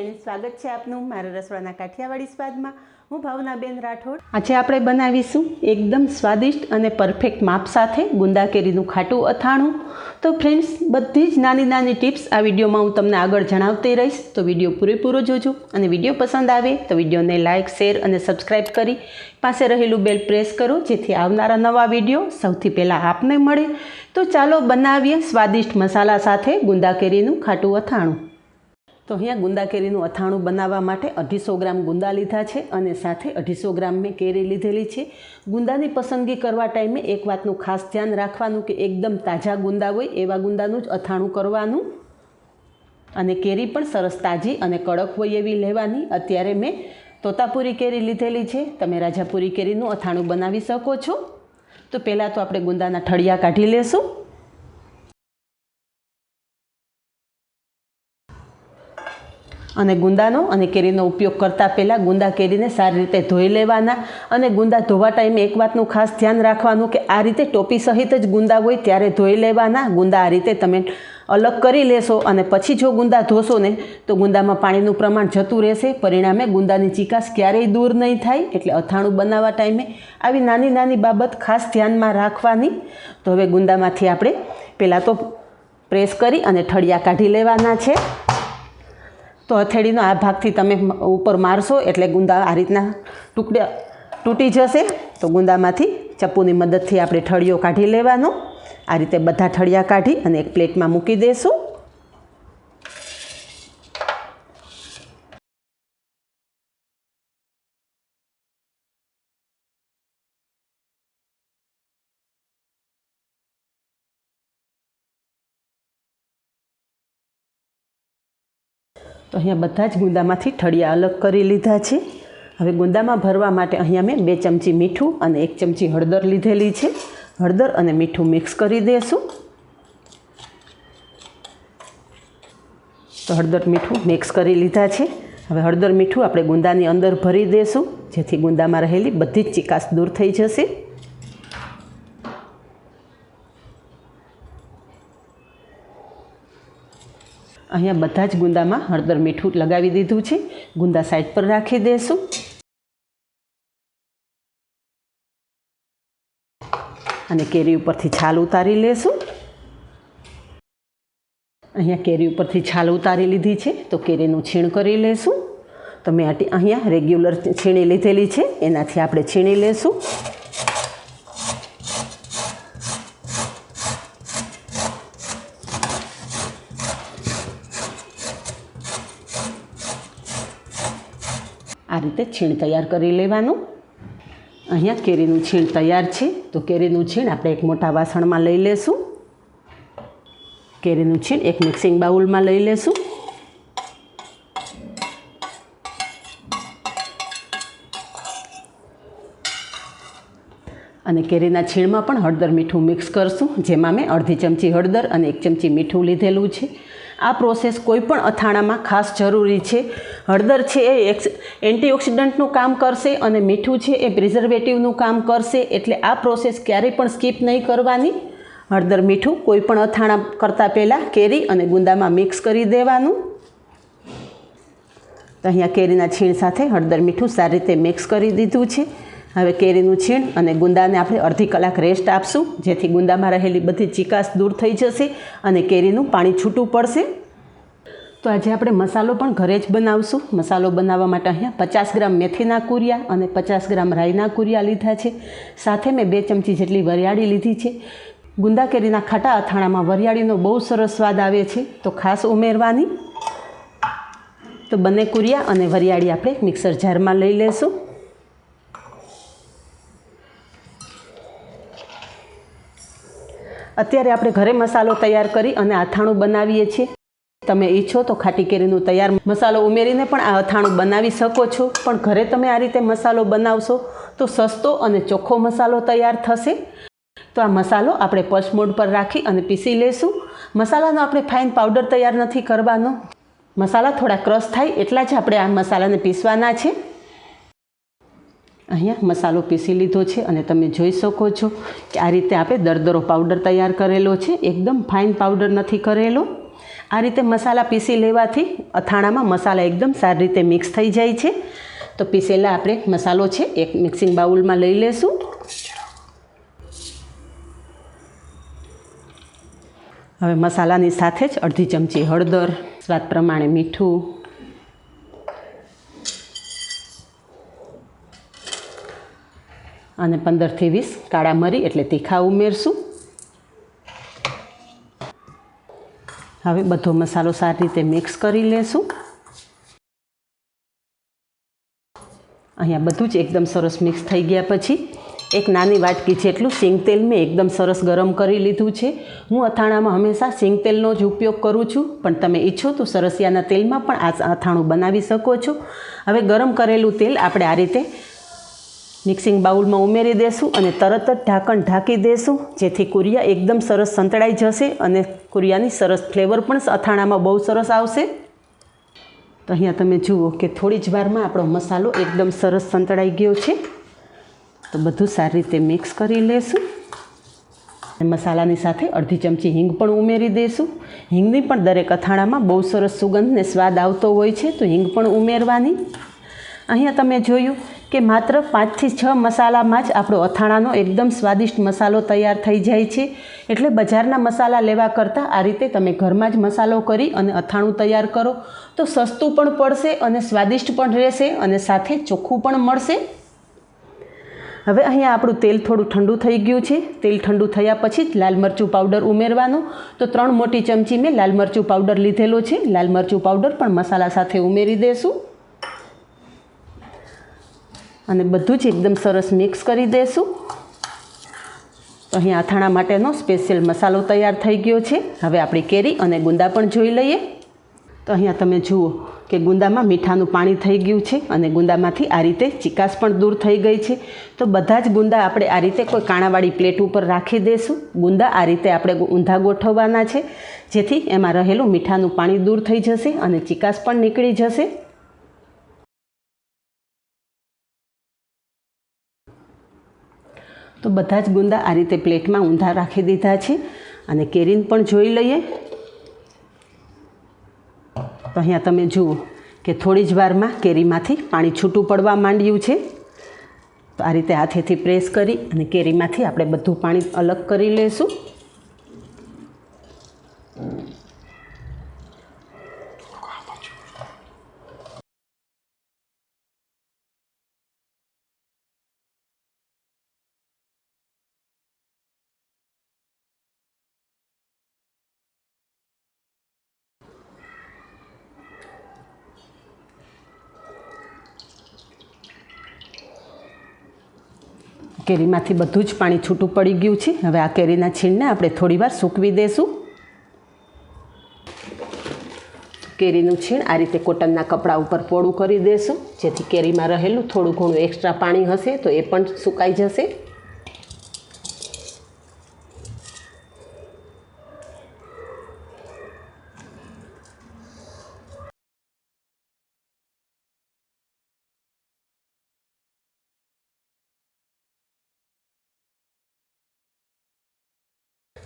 Friend સ્વાગત છે આપનું. મારા રસોડાના કાઠિયાવાડી સ્વાદમાં. હું ભાવનાબેન રાઠોડ. આજે આપણે બનાવીશું એકદમ સ્વાદિષ્ટ અને પરફેક્ટ માપ સાથે ગુંદા કેરીનું ખાટું અથાણું. તો ફ્રેન્ડ્સ બધી જ નાની નાની ટિપ્સ આ વિડીયોમાં હું તમને આગળ જણાવતી રહીશ. તો વીડિયો પૂરેપૂરો જોજો અને વીડિયો પસંદ આવે તો વિડીયોને લાઇક શેર અને સબસ્ક્રાઈબ કરી પાસે રહેલું બેલ પ્રેસ કરો, જેથી આવનારા નવા વીડિયો સૌથી પહેલાં આપને મળે. તો ચાલો બનાવીએ સ્વાદિષ્ટ મસાલા સાથે ગુંદા કેરીનું ખાટું અથાણું. તો અહીંયા ગુંદા કેરીનું અથાણું બનાવવા માટે અઢીસો ગ્રામ ગુંદા લીધા છે અને સાથે અઢીસો ગ્રામ મેં કેરી લીધેલી છે. ગુંદાની પસંદગી કરવા ટાઈમે એક વાતનું ખાસ ધ્યાન રાખવાનું કે એકદમ તાજા ગુંદા હોય એવા ગુંદાનું જ અથાણું કરવાનું. અને કેરી પણ સરસ તાજી અને કડક હોય એવી લેવાની. અત્યારે મેં તોતાપુરી કેરી લીધેલી છે. તમે રાજાપુરી કેરીનું અથાણું બનાવી શકો છો. તો પહેલાં તો આપણે ગુંદાના ઠળિયા કાઢી લેશું. અને ગુંદાનો અને કેરીનો ઉપયોગ કરતાં પહેલાં ગુંદા કેરીને સારી રીતે ધોઈ લેવાના અને ગુંદા ધોવા ટાઈમે એક વાતનું ખાસ ધ્યાન રાખવાનું કે આ રીતે ટોપી સહિત જ ગુંદા હોય ત્યારે ધોઈ લેવાના. ગુંદા આ રીતે તમે અલગ કરી લેશો અને પછી જો ગુંદા ધોશો ને, તો ગુંદામાં પાણીનું પ્રમાણ જતું રહેશે. પરિણામે ગુંદાની ચિકાસ ક્યારેય દૂર નહીં થાય એટલે અથાણું બનાવવા ટાઈમે આવી નાની નાની બાબત ખાસ ધ્યાનમાં રાખવાની. તો હવે ગુંદામાંથી આપણે પહેલાં તો પ્રેસ કરી અને ઠળિયા કાઢી લેવાના છે. તો હથેળીનો આ ભાગથી તમે ઉપર મારશો એટલે ગુંદા આ રીતના ટુકડા તૂટી જશે. તો ગુંદામાંથી ચપ્પુની મદદથી આપણે ઠળિયો કાઢી લેવાનો. આ રીતે બધા ઠળિયા કાઢી અને એક પ્લેટમાં મૂકી દઈશું તો અહીંયા બધા જ ગુંદામાંથી ઠળિયા અલગ કરી લીધા છે. હવે ગુંદામાં ભરવા માટે અહીંયા મેં બે ચમચી મીઠું અને એક ચમચી હળદર લીધેલી છે. હળદર અને મીઠું મિક્સ કરી દઈશું તો હળદર મીઠું મિક્સ કરી લીધા છે. હવે હળદર મીઠું આપણે ગુંદાની અંદર ભરી દઈશું જેથી ગુંદામાં રહેલી બધી જ ચિકાસ દૂર થઈ જશે. અહીંયા બધા જ ગુંદામાં હળદર મીઠું લગાવી દીધું છે. ગુંદા સાઈડ પર રાખી દઈશું અને કેરી ઉપરથી છાલ ઉતારી લેશું. અહીંયા કેરી ઉપરથી છાલ ઉતારી લીધી છે, તો કેરીનું છીણ કરી લેશું. તો મેં અહીંયા રેગ્યુલર છીણી લીધેલી છે, એનાથી આપણે છીણી લેશું. આ રીતે છીણ તૈયાર કરી લેવાનું. અહીંયા કેરીનું છીણ તૈયાર છે. તો કેરીનું છીણ આપણે એક મોટા વાસણમાં લઈ લેશું. કેરીનું છીણ એક મિક્સિંગ બાઉલમાં લઈ લેશું. અને કેરીના છીણમાં પણ હળદર મીઠું મિક્સ કરશું, જેમાં મેં અડધી ચમચી હળદર અને એક ચમચી મીઠું લીધેલું છે. આ પ્રોસેસ કોઈપણ અથાણામાં ખાસ જરૂરી છે. હળદર છે એ એક્સ એન્ટીઓક્સિડન્ટનું કામ કરશે અને મીઠું છે એ પ્રિઝર્વેટિવનું કામ કરશે એટલે આ પ્રોસેસ ક્યારેય પણ સ્કીપ નહીં કરવાની. હળદર મીઠું કોઈપણ અથાણા કરતાં પહેલાં કેરી અને ગુંદામાં મિક્સ કરી દેવાનું. તો અહીંયા કેરીના છીણ સાથે હળદર મીઠું સારી રીતે મિક્સ કરી દીધું છે. હવે કેરીનું છીણ અને ગુંદાને આપણે અડધી કલાક રેસ્ટ આપશું, જેથી ગુંદામાં રહેલી બધી ચિકાસ દૂર થઈ જશે અને કેરીનું પાણી છૂટું પડશે. તો આજે આપણે મસાલો પણ ઘરે જ બનાવશું. મસાલો બનાવવા માટે અહીંયા પચાસ ગ્રામ મેથીના કુરિયા અને પચાસ ગ્રામ રાઈના કુરિયા લીધા છે. સાથે મેં બે ચમચી જેટલી વરિયાળી લીધી છે. ગુંદા કેરીના ખાટા અથાણામાં વરિયાળીનો બહુ સરસ સ્વાદ આવે છે, તો ખાસ ઉમેરવાની. તો બંને કુરિયા અને વરિયાળી આપણે મિક્સર જારમાં લઈ લેશું. અત્યારે આપણે ઘરે મસાલો તૈયાર કરી અને અથાણું બનાવીએ છીએ. તમે ઈચ્છો તો ખાટી કેરીનું તૈયાર મસાલો ઉમેરીને પણ આ અથાણું બનાવી શકો છો. પણ ઘરે તમે આ રીતે મસાલો બનાવશો તો સસ્તો અને ચોખ્ખો મસાલો તૈયાર થશે. તો આ મસાલો આપણે પચમોડ પર રાખી અને પીસી લેશું. મસાલાનો આપણે ફાઇન પાવડર તૈયાર નથી કરવાનો. મસાલા થોડા ક્રશ થાય એટલા જ આપણે આ મસાલાને પીસવાના છે. અહીંયા મસાલો પીસી લીધો છે અને તમે જોઈ શકો છો કે આ રીતે આપણે દરદરો પાવડર તૈયાર કરેલો છે, એકદમ ફાઇન પાવડર નથી કરેલો. આ રીતે મસાલા પીસી લેવાથી અથાણામાં મસાલા એકદમ સારી રીતે મિક્સ થઈ જાય છે. તો પીસેલા આપણે મસાલો છે, એક મિક્સિંગ બાઉલમાં લઈ લેશું. હવે મસાલાની સાથે જ અડધી ચમચી હળદર, સ્વાદ પ્રમાણે મીઠું અને પંદરથી વીસ કાળા મરી એટલે તીખા ઉમેરશું. હવે બધો મસાલો સારી રીતે મિક્સ કરી લેશું. અહીંયા બધું જ એકદમ સરસ મિક્સ થઈ ગયા પછી એક નાની વાટકી જેટલું સિંગ તેલ મેં એકદમ સરસ ગરમ કરી લીધું છે. હું અથાણામાં હંમેશા સિંગ તેલનો જ ઉપયોગ કરું છું, પણ તમે ઈચ્છો તો સરસિયાના તેલમાં પણ આ અથાણું બનાવી શકો છો. હવે ગરમ કરેલું તેલ આપણે આ રીતે મિક્સિંગ બાઉલમાં ઉમેરી દેશું અને તરત જ ઢાંકણ ઢાંકી દેશું, જેથી કુરિયા એકદમ સરસ સંતળાઈ જશે અને કુરિયાની સરસ ફ્લેવર પણ અથાણામાં બહુ સરસ આવશે. તો અહીંયા તમે જુઓ કે થોડી જ વારમાં આપણો મસાલો એકદમ સરસ સંતળાઈ ગયો છે. તો બધું સારી રીતે મિક્સ કરી લેશું. મસાલાની સાથે અડધી ચમચી હિંગ પણ ઉમેરી દઈશું હિંગની પણ દરેક અથાણામાં બહુ સરસ સુગંધ ને સ્વાદ આવતો હોય છે, તો હિંગ પણ ઉમેરવાની. અહીંયા તમે જોયું કે માત્ર પાંચથી છ મસાલામાં જ આપણો અથાણાનો એકદમ સ્વાદિષ્ટ મસાલો તૈયાર થઈ જાય છે. એટલે બજારના મસાલા લેવા કરતાં આ રીતે તમે ઘરમાં જ મસાલો કરી અને અથાણું તૈયાર કરો. તો સસ્તું પણ પડશે અને સ્વાદિષ્ટ પણ રહેશે અને સાથે ચોખ્ખું પણ મળશે. હવે અહીંયા આપણું તેલ થોડું ઠંડુ થઈ ગયું છે. તેલ ઠંડુ થયા પછી જ લાલ મરચું પાવડર ઉમેરવાનું. તો ત્રણ મોટી ચમચી મેં લાલ મરચું પાવડર લીધેલો છે. લાલ મરચું પાવડર પણ મસાલા સાથે ઉમેરી દેશું. અને બધું જ એકદમ સરસ મિક્સ કરી દઈશું તો અહીંયા અથાણા માટેનો સ્પેશિયલ મસાલો તૈયાર થઈ ગયો છે. હવે આપણી કેરી અને ગુંદા પણ જોઈ લઈએ. તો અહીંયા તમે જુઓ કે ગુંદામાં મીઠાનું પાણી થઈ ગયું છે અને ગુંદામાંથી આ રીતે ચિકાસ પણ દૂર થઈ ગઈ છે. તો બધા જ ગુંદા આપણે આ રીતે કોઈ કાણાવાળી પ્લેટ ઉપર રાખી દઈશું ગુંદા આ રીતે આપણે ઊંધા ગોઠવવાના છે. જેથી એમાં રહેલું મીઠાનું પાણી દૂર થઈ જશે અને ચિકાસ પણ નીકળી જશે. તો બધા જ ગુંદા આ રીતે પ્લેટમાં ઊંધા રાખી દીધા છે અને કેરીન પણ જોઈ લઈએ. તો અહીંયા તમે જુઓ કે થોડી જ વારમાં કેરીમાંથી પાણી છૂટું પડવા માંડ્યું છે. તો આ રીતે હાથેથી પ્રેસ કરી અને કેરીમાંથી આપણે બધું પાણી અલગ કરી લઈશું કેરીમાંથી બધું જ પાણી છૂટું પડી ગયું છે. હવે આ કેરીના છીણને આપણે થોડીવાર સૂકવી દઈશું કેરીનું છીણ આ રીતે કોટનના કપડાં ઉપર પોળું કરી દેશું. જેથી કેરીમાં રહેલું થોડું ઘણું એક્સ્ટ્રા પાણી હશે તો એ પણ સુકાઈ જશે.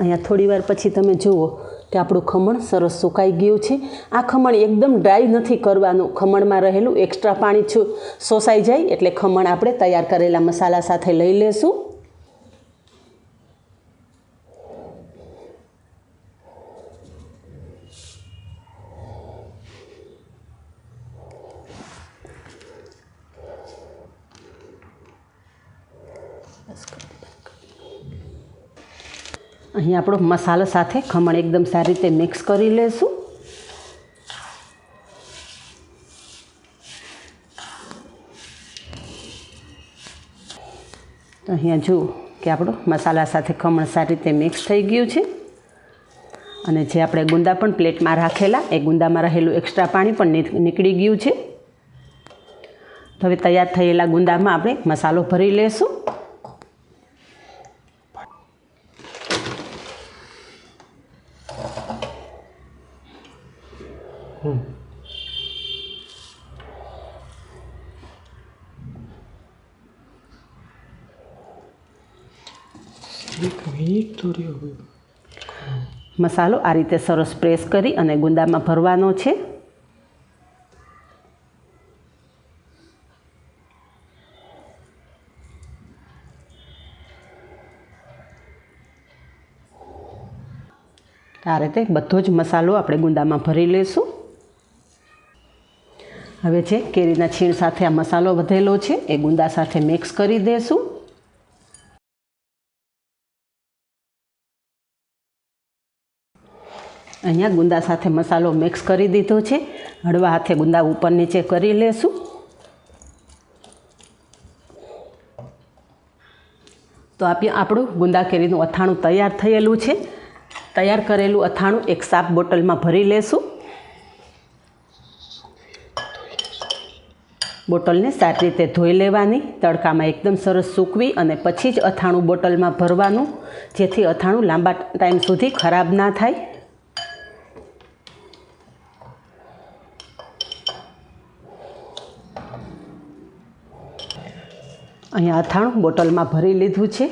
અહીંયા થોડી વાર પછી તમે જુઓ કે આપણું ખમણ સરસ સુકાઈ ગયું છે. આ ખમણ એકદમ ડ્રાય નથી કરવાનું. ખમણમાં રહેલું એક્સ્ટ્રા પાણી છું, શોષાઈ જાય એટલે ખમણ આપણે તૈયાર કરેલા મસાલા સાથે લઈ લેશું. અહીં આપણો મસાલો સાથે ખમણ એકદમ સારી રીતે મિક્સ કરી લેશું. તો અહીંયા જુઓ કે આપણો મસાલા સાથે ખમણ સારી રીતે મિક્સ થઈ ગયું છે. અને જે આપણે ગુંદા પણ પ્લેટમાં રાખેલા, એ ગુંદામાં રહેલું એક્સ્ટ્રા પાણી પણ નીકળી ગયું છે. હવે તૈયાર થયેલા ગુંદામાં આપણે મસાલો ભરી લેશું. મસાલો આ રીતે સરસ પ્રેસ કરી અને ગુંદામાં ભરવાનો છે. આ રીતે બધો જ મસાલો આપણે ગુંદામાં ભરી લઈશું હવે છે કેરીના છીણ સાથે આ મસાલો વધેલો છે, એ ગુંદા સાથે મિક્સ કરી દઈશું અહીંયા ગુંદા સાથે મસાલો મિક્સ કરી દીધો છે. હળવા હાથે ગુંદા ઉપર નીચે કરી લેશું. તો આપી આપણું ગુંદા કેરીનું અથાણું તૈયાર થયેલું છે. તૈયાર કરેલું અથાણું એક સાફ બોટલમાં ભરી લેશું. બોટલને સારી રીતે ધોઈ લેવાની. તડકામાં એકદમ સરસ સૂકવી અને પછી જ અથાણું બોટલમાં ભરવાનું. જેથી અથાણું લાંબા ટાઈમ સુધી ખરાબ ના થાય. અહીંયા અથાણું બોટલમાં ભરી લીધું છે.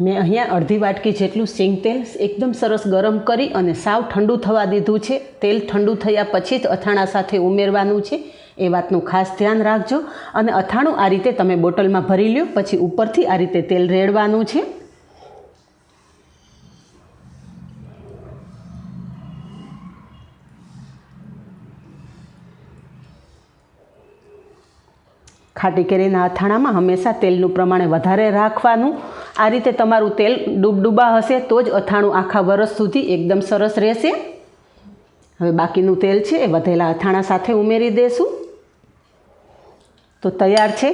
મેં અહીંયા અડધી વાટકી જેટલું સિંગ તેલ એકદમ સરસ ગરમ કરી અને સાવ ઠંડુ થવા દીધું છે. તેલ ઠંડુ થયા પછી જ અથાણા સાથે ઉમેરવાનું છે. એ વાતનું ખાસ ધ્યાન રાખજો. અને અથાણું આ રીતે તમે બોટલમાં ભરી લ્યો, પછી ઉપરથી આ રીતે તેલ રેડવાનું છે. ખાટી કેરીના અથાણામાં હંમેશા તેલનું પ્રમાણે વધારે રાખવાનું. આ રીતે તમારું તેલ ડૂબડૂબા હશે તો જ અથાણું આખા વરસ સુધી એકદમ સરસ રહેશે. હવે બાકીનું તેલ છે એ વધેલા અથાણા સાથે ઉમેરી દઈશું તો તૈયાર છે.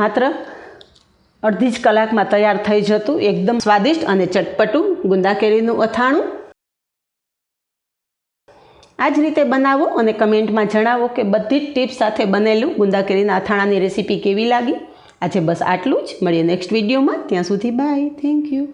માત્ર અડધી જ કલાકમાં તૈયાર થઈ જતું, એકદમ સ્વાદિષ્ટ અને ચટપટું ગુંદા કેરીનું અથાણું. આ જ રીતે બનાવો અને કમેન્ટમાં જણાવો કે બધી જ ટિપ્સ સાથે બનેલું ગુંદા કેરીના અથાણાની રેસીપી કેવી લાગી? આજે બસ આટલું જ. મળીએ નેક્સ્ટ વિડીયોમાં ત્યાં સુધી બાય થેન્ક યુ